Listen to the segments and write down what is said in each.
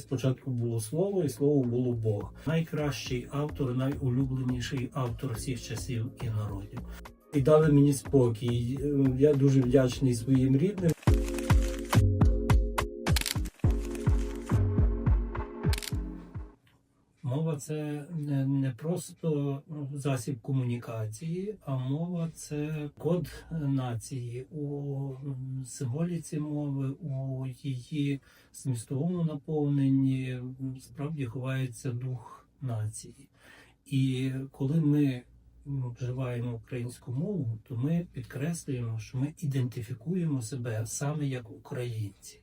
Спочатку було слово, і слово було Бог. Найкращий автор, найулюбленіший автор всіх часів і народів. І дали мені спокій. Е, Я дуже вдячний своїм рідним. Це не, просто засіб комунікації, а мова це код нації у символіці мови, у її змістовому наповненні справді ховається дух нації. І коли ми вживаємо українську мову, то ми підкреслюємо, що ми ідентифікуємо себе саме як українці.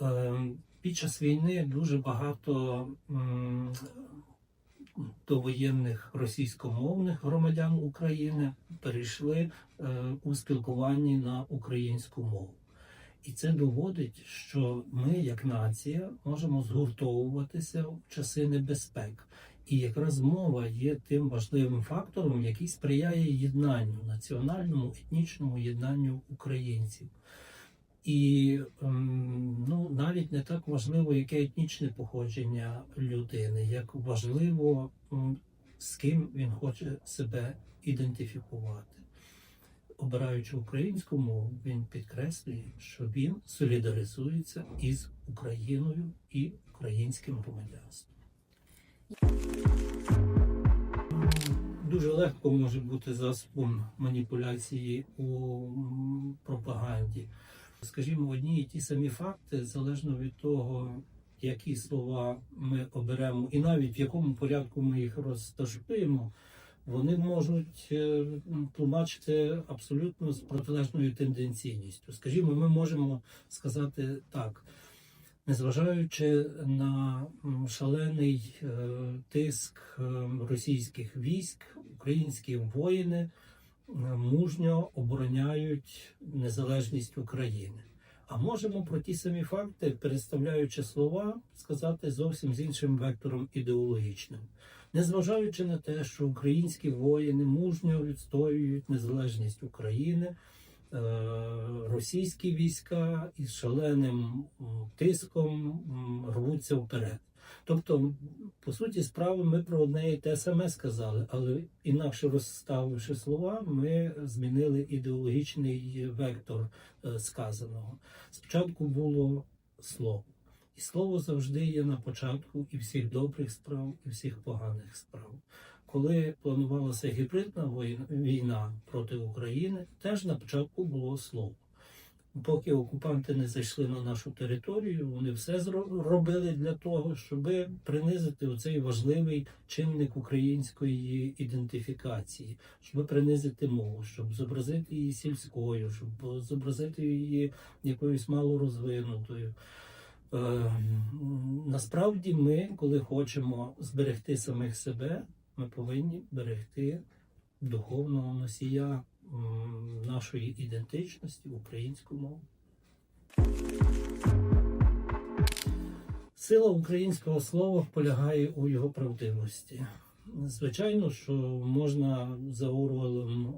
Ем, Під час війни дуже багато довоєнних російськомовних громадян України перейшли е, у спілкуванні на українську мову. І це доводить, що ми, як нація, можемо згуртовуватися в часи небезпек. І якраз мова є тим важливим фактором, який сприяє єднанню, національному етнічному єднанню українців. І ем, ну, навіть не так важливо, яке етнічне походження людини, як важливо, з ким він хоче себе ідентифікувати. Обираючи українську мову, він підкреслює, що він солідаризується із Україною і українським громадянством. Дуже легко може бути засобом маніпуляції у пропаганді. Скажімо, одні і ті самі факти, залежно від того, які слова ми оберемо, і навіть в якому порядку ми їх розташуємо, вони можуть е, тлумачити абсолютно з протилежною тенденційністю. Скажімо, ми можемо сказати так. Незважаючи на шалений е, тиск е, російських військ, українські воїни мужньо обороняють незалежність України. А можемо про ті самі факти, переставляючи слова, сказати зовсім з іншим вектором ідеологічним. Незважаючи на те, що українські воїни мужньо відстоюють незалежність України, е, російські війська із шаленим тиском рвуться вперед. Тобто, по суті справи, ми про одне і те саме сказали, але інакше розставивши слова, ми змінили ідеологічний вектор е, сказаного. Спочатку було слово. І слово завжди є на початку і всіх добрих справ, і всіх поганих справ. Коли планувалася гібридна війна проти України, теж на початку було слово. Поки окупанти не зайшли на нашу територію, вони все зро- робили для того, щоб принизити оцей важливий чинник української ідентифікації, щоб принизити мову, щоб зобразити її сільською, щоб зобразити її якоюсь малорозвинутою. Е, Насправді, ми, коли хочемо зберегти самих себе, ми повинні берегти духовного носія нашої ідентичності, українську мову. Сила українського слова полягає у його правдивості. Звичайно, що можна за Орвелом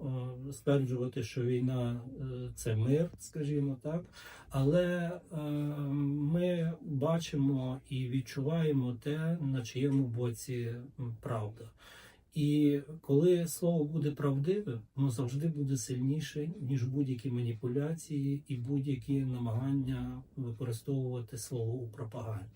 е, стверджувати, що війна е, це мир, скажімо так, але е, ми бачимо і відчуваємо те, на чиєму боці правда. І коли слово буде правдиве, воно завжди буде сильніше, ніж будь-які маніпуляції і будь-які намагання використовувати слово у пропаганді.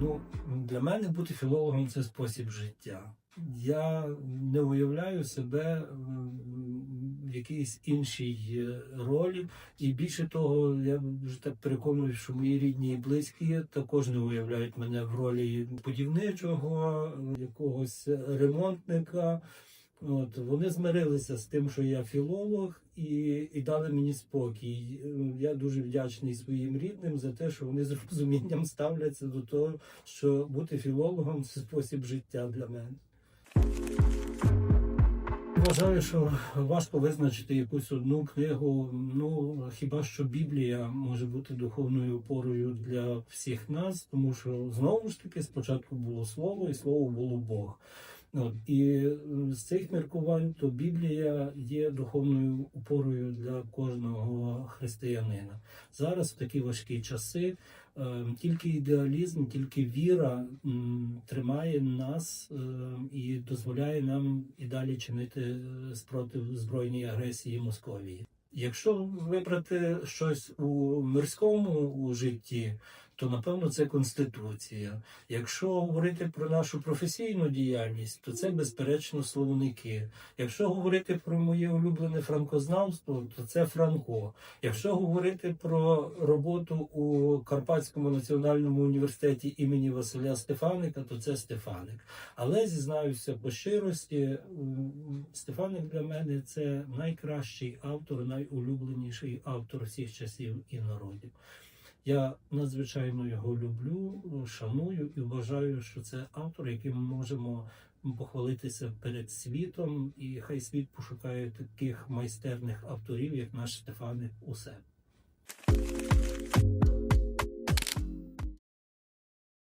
Ну, для мене бути філологом це спосіб життя. Я не уявляю себе якійсь іншій е, ролі, і більше того, я вже так переконую, що мої рідні і близькі також не уявляють мене в ролі будівничого, якогось ремонтника. От вони змирилися з тим, що я філолог, і, і дали мені спокій. Я дуже вдячний своїм рідним за те, що вони з розумінням ставляться до того, що бути філологом це спосіб життя для мене. Вважаю, що важко визначити якусь одну книгу. Ну хіба що Біблія може бути духовною опорою для всіх нас, тому що знову ж таки спочатку було слово, і слово було Бог. І з цих міркувань то Біблія є духовною опорою для кожного християнина. Зараз в такі важкі часи е, тільки ідеалізм, тільки віра тримає нас е, і дозволяє нам і далі чинити е, спротив збройній агресії Московії. Якщо вибрати щось у мирському у житті, то напевно це конституція. Якщо говорити про нашу професійну діяльність, то це безперечно словники. Якщо говорити про моє улюблене франкознавство, то це Франко. Якщо говорити про роботу у Карпатському національному університеті імені Василя Стефаника, то це Стефаник. Але зізнаюся по щирості, Стефаник для мене це найкращий автор, найулюбленіший автор всіх часів і народів. Я надзвичайно його люблю, шаную і вважаю, що це автор, яким можемо похвалитися перед світом, і хай світ пошукає таких майстерних авторів, як наш Стефаник у себе.